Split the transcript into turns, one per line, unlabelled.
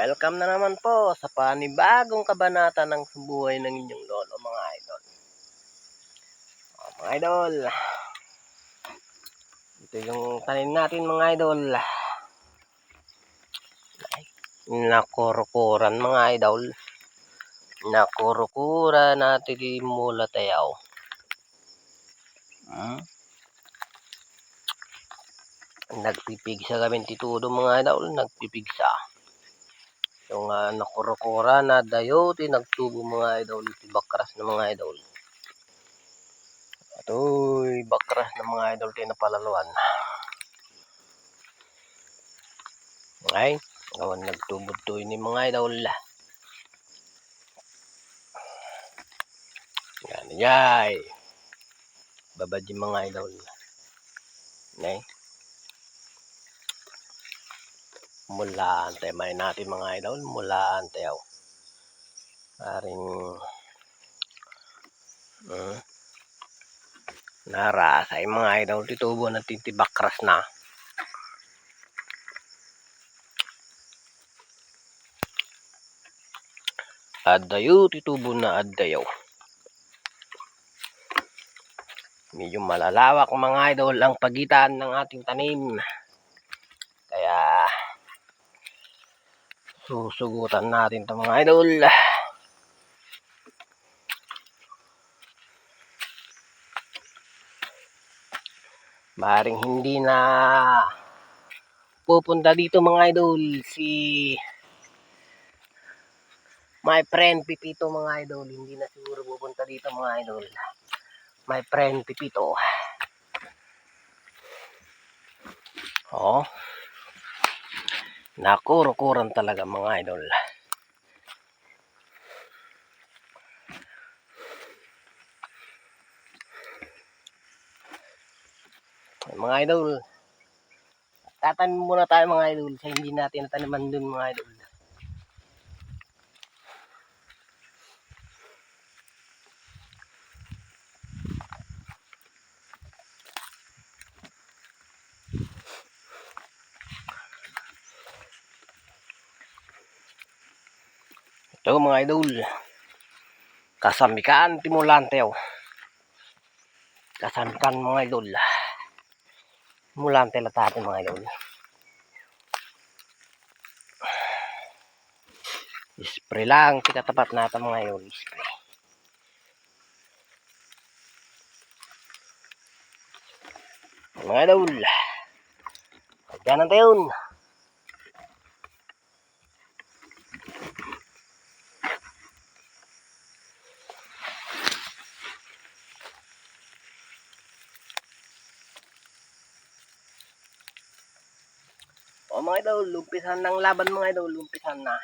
Welcome na naman po sa panibagong kabanata ng buhay ng inyong lolo mga idol. O, mga idol. Ito yung tanim natin mga idol. Nakurukuran mga idol. Nakurukuran natin mula tayaw. Hmm? Nagpipigsa kami titudo mga idol. Nagpipigsa yung uh, nakurukura na dayote nagtubo mga idol bakras na mga idol. Atoy bakras na mga idol tinapalaluan ay gawan nagtubod to ini mga idol. Yan yay! Babad yung mga idol. Nay mulaan tayo may natin mga idol mulaan tayo paring uh, narasa. Yung mga idol titubo na titibakras na. Adayo titubo na adayo medyo malalawak mga idol ang pagitan ng ating tanim susugutan natin ito mga idol. Maring hindi na pupunta dito mga idol si my friend Pipito mga idol. Hindi na siguro pupunta dito mga idol. My friend Pipito. Oh Nakuro-kuran talaga mga idol. Mga idol. Tatanim muna tayo mga idol sa hindi natin nataniman dun mga idol. Ito mga idol. Kasamikan timulante oh. Kasamikan mga idol. Mulante latate mga idol. Spray lang tikatapat natin mga idol. Spray. Mga idol. Pagkanan tayo. O mga idol, lumpisan ng laban mga idol, lumpisan na.